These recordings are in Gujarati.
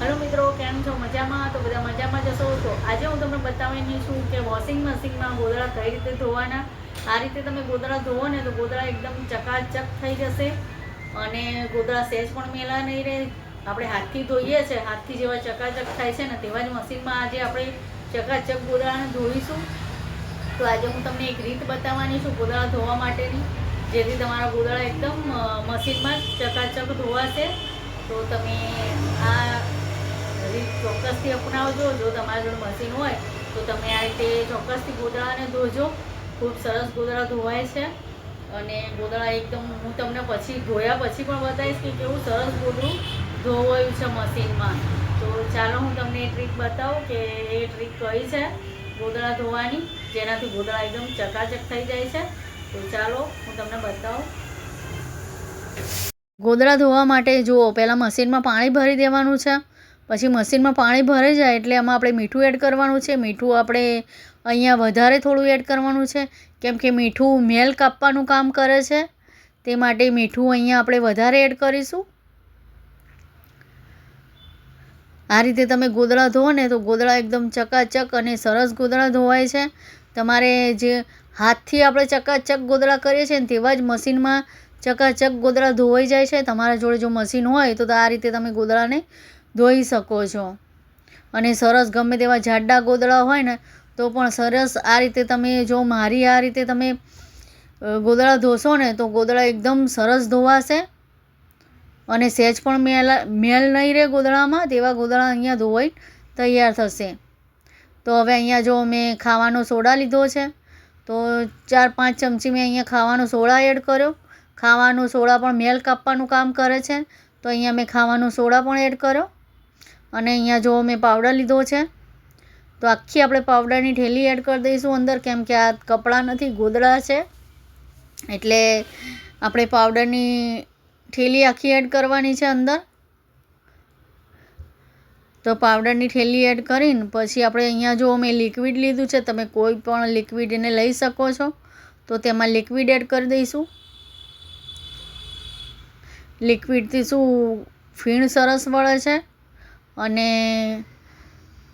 હેલો મિત્રો, કેમ છો? મજામાં? તો બધા મજામાં જશો તો આજે હું તમને બતાવીની છું કે વોશિંગ મશીનમાં ગોદડા કઈ રીતે ધોવાના? આ રીતે તમે ગોદડા ધોવો ને તો ગોદડા એકદમ ચકાચક થઈ જશે અને ગોદડા સહેજ પણ મેલા નહીં રહે. આપણે હાથથી ધોઈએ છે, હાથથી જેવા ચકાચક થાય છે ને તેવા જ મશીનમાં આજે આપણે ચકાચક ગોદડાને ધોઈશું. તો આજે હું તમને એક રીત બતાવવાની છું ગોદડા ધોવા માટેની. જેથી તમારા ગોદડા એકદમ મશીનમાં જ ચકાચક ધોવાશે. તો તમે આ રીત ચોક્કસથી અપનાવજો. જો તમારા જોડે મશીન હોય, તો તમે આ રીતે ચોક્કસથી ગોદળાને ધોજો. ખૂબ સરસ ગોદળા ધોવાય છે. અને ગોદળા એકદમ હું તમને પછી ધોયા પછી પણ બતાવીશ કે કેવું સરસ ગોદળું ધોવાયું છે મશીનમાં તો ચાલો હું તમને એ ટ્રીક બતાવું કે એ ટ્રીક કઈ છે ગોદળા ધોવાની. જેનાથી ગોદળા એકદમ ચકાચક થઈ જાય છે. તો ચાલો હું તમને બતાવું. ગોદળા ધોવા માટે જુઓ, પહેલાં મશીનમાં પાણી ભરી દેવાનું છે. પછી મશીનમાં પાણી ભરાઈ જાય એટલે એમાં આપણે મીઠું એડ કરવાનું છે. મીઠું આપણે અહીંયા વધારે થોડું એડ કરવાનું છે. કેમ કે મીઠું મેલ કાપવાનું કામ કરે છે. તે માટે મીઠું અહીંયા આપણે વધારે એડ કરીશું. આ રીતે તમે ગોદળા ધોવો ને તો ગોદળા એકદમ ચકાચક અને સરસ ગોદળા ધોવાય છે. તમારે જે હાથથી આપણે ચકાચક ગોદળા કરીએ છીએ ને તેવા જ મશીનમાં ચકાચક ગોદળા ધોવાઈ જાય છે. તમારા જોડે જો મશીન હોય તો આ રીતે તમે ગોદડાને ધોઈ શકો છો. અને સરસ ગમે તેવા જાડા ગોદડા હોય ને, તો પણ સરસ આ રીતે તમે જો મારી આ રીતે તમે ગોદડા ધોશો ને, તો ગોદડા એકદમ સરસ ધોવાશે. અને સહેજ પણ મેલ મેલ નહીં રહે ગોદડામાં, તેવા ગોદડા અહીંયા ધોવાઈ તૈયાર થશે. તો હવે અહીંયા જો મેં ખાવાનો સોડા લીધો છે, તો ચાર પાંચ ચમચી મેં અહીંયા ખાવાનો સોડા એડ કર્યો. ખાવાનું સોડા પણ મેલ કાપવાનું કામ કરે છે, તો અહીંયા મેં ખાવાનું સોડા પણ એડ કર્યો. અને અહીંયા જો મેં પાવડર લીધો છે, તો આખી આપણે પાવડરની ઠેલી એડ કરી દઈશું અંદર, કેમ કે આ કપડાં નથી, ગોદડા છે. એટલે આપણે પાવડરની ઠેલી આખી એડ કરવાની છે અંદર. તો પાવડરની ઠેલી એડ કરીને પછી આપણે અહીંયા જો મેં લિક્વિડ લીધું છે, તમે કોઈ પણ લિક્વિડ એને લઈ શકો છો. તો તેમાં લિક્વિડ એડ કરી દઈશું. લિક્વિડથી શું, ફીણ સરસ વળે છે. અને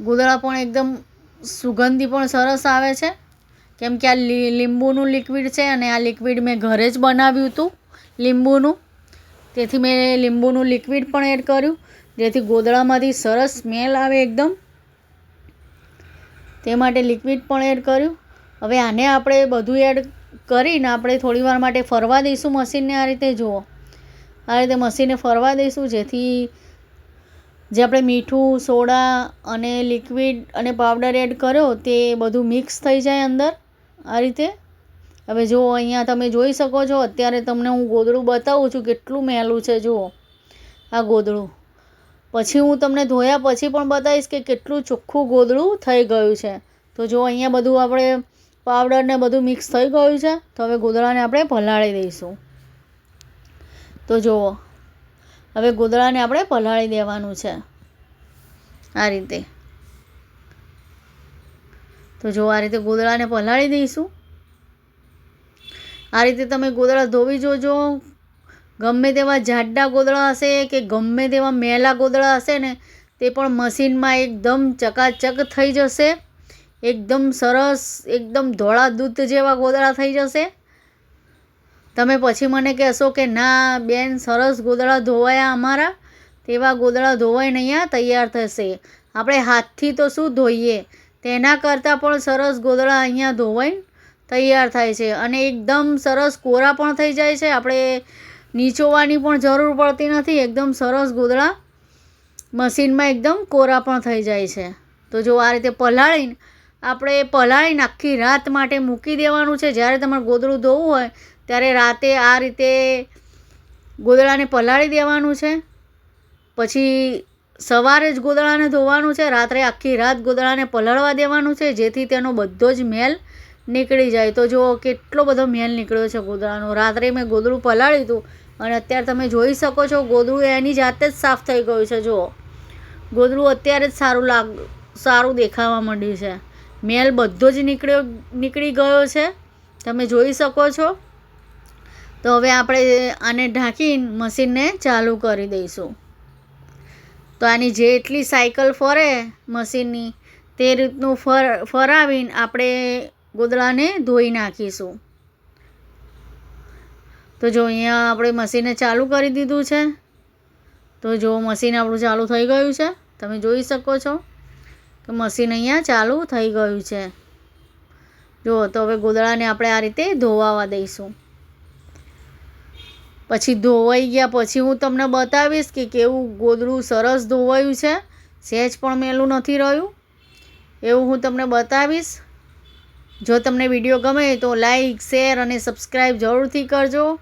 ગોદડા પણ એકદમ સુગંધી પણ સરસ આવે છે. કેમ કે આ લીંબુનું લિક્વિડ છે અને આ લિક્વિડ મેં ઘરે જ બનાવ્યું હતું લીંબુનું. તેથી મેં લીંબુનું લિક્વિડ પણ એડ કર્યું. જેથી ગોદડામાંથી સરસ સ્મેલ આવે એકદમ. તે માટે લિક્વિડ પણ એડ કર્યું. હવે આને આપણે બધું એડ કરીને આપણે થોડીવાર માટે ફરવા દઈશું મશીનને આ રીતે જુઓ. આ રીતે મશીનને ફરવા દઈશું જેથી જે આપણે મીઠું, સોડા અને લિક્વિડ અને પાવડર એડ કર્યો, તે બધું મિક્સ થઈ જાય અંદર, આ રીતે. હવે જુઓ અહીંયા તમે જોઈ શકો છો, અત્યારે તમને હું ગોદડું બતાવું છું કેટલું મેલું છે, જુઓ, આ ગોદડું. પછી હું તમને ધોયા પછી પણ બતાવીશ કે કેટલું ચોખ્ખું ગોદડું થઈ ગયું છે. તો જો અહીંયા બધું આપણે પાવડર ને બધું મિક્સ થઈ ગયું છે, તો હવે ગોદડાને આપણે ભલાળી દઈશું. તો જુઓ હવે ગોદડાને આપણે પલાળી દેવાનું છે. આ રીતે. તો જો આ રીતે ગોદડાને પલાળી દઈશું. આ રીતે તમે ગોદડા ધોવી જોજો. ગમે તેવા જાડા ગોદડા હશે કે ગમે તેવા મેલા ગોદડા હશે ને, તે પણ મશીનમાં એકદમ ચકાચક થઈ જશે. એકદમ સરસ, એકદમ ધોળા દૂધ જેવા ગોદડા થઈ જશે. તમે પછી મને કહેશો કે ના, બેન, સરસ ગોદડા ધોવાયા અમારા. તેવા ગોદડા ધોવાઈને અહીંયા તૈયાર થશે. આપણે હાથથી તો શું ધોઈએ? તેના કરતાં પણ સરસ ગોદડા અહીંયા ધોવાઈને તૈયાર થાય છે. અને એકદમ સરસ કોરા પણ થઈ જાય છે. આપણે નીચોવાની પણ જરૂર પડતી નથી. એકદમ સરસ ગોદડા મશીનમાં એકદમ કોરા પણ થઈ જાય છે. તો જો આ રીતે પલાળીને, આપણે પલાળીને આખી રાત માટે મૂકી દેવાનું છે. જ્યારે તમારે ગોદડું ધોવું હોય ત્યારે રાતે આ રીતે ગોદડાને પલાળી દેવાનું છે. પછી સવારે જ ગોદડાને ધોવાનું છે. રાત્રે આખી રાત ગોદડાને પલાળવા દેવાનું છે, જેથી તેનો બધો જ મેલ નીકળી જાય. તો જુઓ કેટલો બધો મેલ નીકળ્યો છે ગોદડાનો. રાત્રે મેં ગોદડું પલાળ્યું હતું અને અત્યારે તમે જોઈ શકો છો, ગોદડું એની જાતે જ સાફ થઈ ગયું છે. જુઓ, ગોદડું અત્યારે જ સારું લાગ, સારું દેખાવા માંડ્યું છે. મેલ બધો જ નીકળ્યો, નીકળી ગયો છે. તમે જોઈ શકો છો. તો હવે આપણે આને ઢાંકી મશીનને ચાલુ કરી દઈશું. તો આની જેટલી સાયકલ ફરે મશીનની, તે રીતનું ફર, ફરાવીને આપણે ગોદડાને ધોઈ નાખીશું. તો જો અહીંયા આપણે મશીને ચાલુ કરી દીધું છે. તો જો મશીન આપણું ચાલુ થઈ ગયું છે. તમે જોઈ શકો છો કે મશીન અહીંયા ચાલુ થઈ ગયું છે. જુઓ તો હવે ગોદડાને આપણે આ રીતે ધોવાવા દઈશું. પછી ધોવાઈ ગયા. પછી હું તમને બતાવીશ કે કેવું ગોદડું સરસ ધોવાયું છે. સહેજ પણ મેલું નથી રહ્યું. એવું હું તમને બતાવીશ. જો તમને વીડિયો ગમે તો લાઈક, શેર અને સબસ્ક્રાઈબ જરૂરથી કરજો.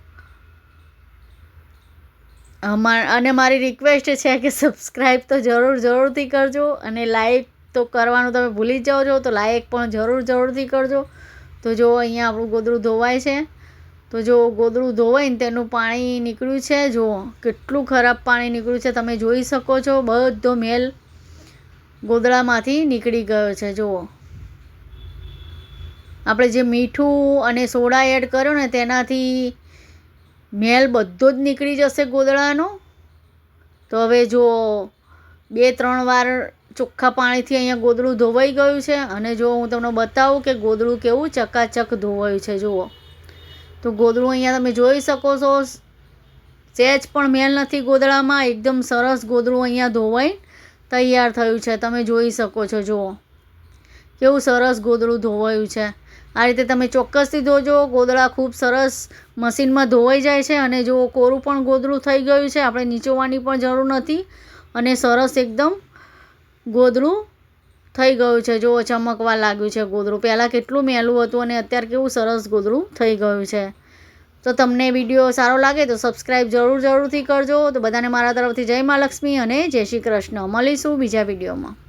અને મારી રિક્વેસ્ટ છે કે સબસ્ક્રાઈબ તો જરૂર, જરૂરથી કરજો અને લાઈક તો કરવાનું તમે ભૂલી જ જાઓ છો, તો લાઈક પણ જરૂર, જરૂરથી કરજો. તો જો અહીંયા આપણું ગોદડું ધોવાય છે. તો જો ગોદડું ધોવાય ને તેનું પાણી નીકળ્યું છે, જુઓ, કેટલું ખરાબ પાણી નીકળ્યું છે, તમે જોઈ શકો છો, બધો મેલ ગોદડામાંથી નીકળી ગયો છે, જુઓ. આપણે જે મીઠું અને સોડા એડ કર્યો ને તેનાથી મેલ બધો જ નીકળી જશે ગોદડાનો. તો હવે જો બે, ત્રણ વાર ચોખ્ખા પાણીથી અહીંયા ગોદડું ધોવાઈ ગયું છે, અને જો હું તમને બતાવું કે ગોદડું કેવું ચકાચક ધોવાયું છે, જુઓ. તો ગોદડું અહીંયા તમે જોઈ શકો છો. સહેજ પણ મેલ નથી ગોદડામાં. એકદમ સરસ ગોદડું અહીંયા ધોવાઈ તૈયાર થયું છે. તમે જોઈ શકો છો, જુઓ. કેવું સરસ ગોદડું ધોવાયું છે. આ રીતે તમે ચોક્કસથી ધોજો. ગોદડા ખૂબ સરસ મશીનમાં ધોવાઈ જાય છે અને જો કોરું પણ ગોદડું થઈ ગયું છે. આપણે નીચોવાની પણ જરૂર નથી. અને સરસ એકદમ ગોદડું થઈ ગયું છે. જુઓ, ચમકવા લાગ્યું છે ગોદડું પહેલાં કેટલું મેલું હતું અને અત્યારે કેવું સરસ ગોદડું થઈ ગયું છે. તો તમને વીડિયો સારો લાગે તો સબસ્ક્રાઈબ જરૂર જરૂરથી કરજો. તો બધાને મારા તરફથી જય મા અને જય શ્રી કૃષ્ણ. મળીશું બીજા વિડીયોમાં.